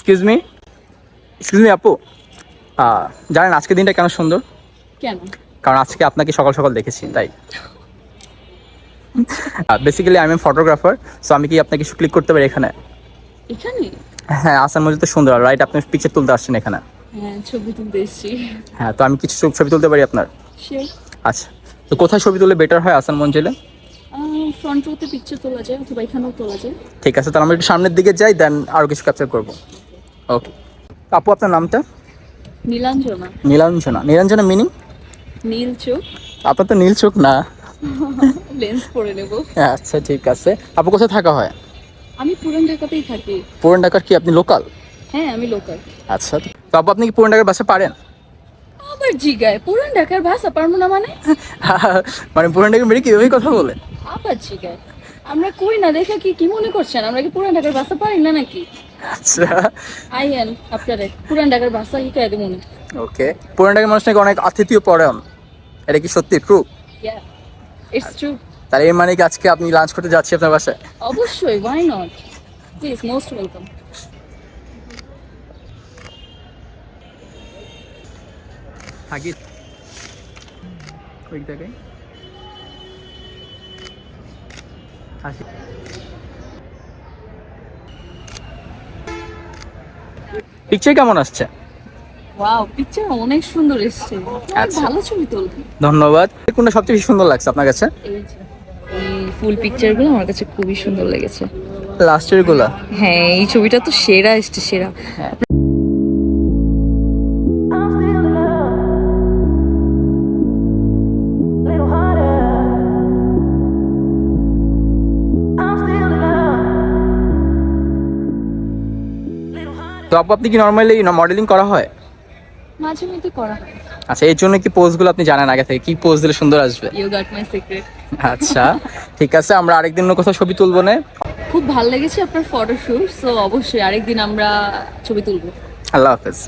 Excuse me excuse me আপু? জানেন আজকের দিনটা কেন সুন্দর? কেন? কারণ আজকে আপনাকে সকাল সকাল দেখেছি তাই। বেসিক্যালি আমি ফটোগ্রাফার সো আমি কি আপনাকে কিছু ক্লিক করতে পারি এখানে? এখানে? হ্যাঁ আসার মধ্যে তো সুন্দর রাইট আপনি পিকচার তুলতে আসছেন এখানে। হ্যাঁ ছবি তুলতে এসছি। হ্যাঁ তো আমি কিছু ছবি- তুলতে পারি আপনার? আচ্ছা তো কোথায় ছবি তুললে বেটার হয় আসান মঞ্জিলে? ফ্রন্ট রোতে পিকচার তোলা যায় অথবা এখানেও তোলা যায়। ঠিক আছে তাহলে আমরা একটু সামনের দিকে যাই দেন আরও কিছু ক্যাপচার করব। ওকে আপু আপনার নামটা? নীলাঞ্জনা। নীলাঞ্জনা। নীলাঞ্জনা মিনিং নীল চোখ। আপনার তো নীল চোখ না। লেন্স পরে নেব। আচ্ছা ঠিক আছে। আপু কোথায় থাকা হয়? আমি পুরান ঢাকাতেই থাকি। পুরান ঢাকার কি আপনি লোকাল হ্যাঁ আমি লোকাল আচ্ছা তো আপু আপনি কি পুরান ঢাকার বাসা পারেন? আবার জিগায়। পুরান ঢাকার ভাষা পারব না মানে? মানে পুরান ঢাকার মেয়ে কীভাবে কথা বলে? আবার জিগায়। আমরা কই না দেখে কি কি মনে করছেন? আমরা কি পুরান ঢাকার ভাষা পারি না নাকি? আচ্ছা। আইয়েন আপনারে। পুরান ঢাকার ভাষা শিখাই দেবো মনে। ওকে। পুরান ঢাকার মানুষ নাকি অনেক আতিথীয় পড়েন এটা কি সত্যি ট্রু ইয়া ইটস ট্রু তাহলে এর মানে কি আজকে আপনি লাঞ্চ করতে যাচ্ছি আপনার বাসায়? অবশ্যই why not please most welcome ওই পিকচার কেমন আসছে? ওয়াও পিকচার অনেক সুন্দর এসছে। আচ্ছা। ভালো ছবি তুলবে। ধন্যবাদ। কোনটা সবচেয়ে বেশি সুন্দর লাগছে আপনার কাছে? এই ফুল পিকচারগুলো আমার কাছে খুবই সুন্দর লেগেছে। লাস্টেরগুলা? হ্যাঁ এই ছবিটা তো সেরা এসছে সেরা। তো আপু আপনি কি নর্মালি মডেলিং করা হয়? মাঝে মধ্যে করা হয়। আচ্ছা এর জন্য কি পোজগুলো আপনি জানেন আগে থেকে? কি পোজ দিলে সুন্দর আসবে? ইউ গট মাই সিক্রেট আচ্ছা ঠিক আছে আমরা আরেকদিন অন্য কোথাও ছবি তুলব না? খুব ভালো লেগেছে আপনার ফটোশুট সো অবশ্যই আরেকদিন আমরা ছবি তুলবো। আল্লাহ হাফেজ।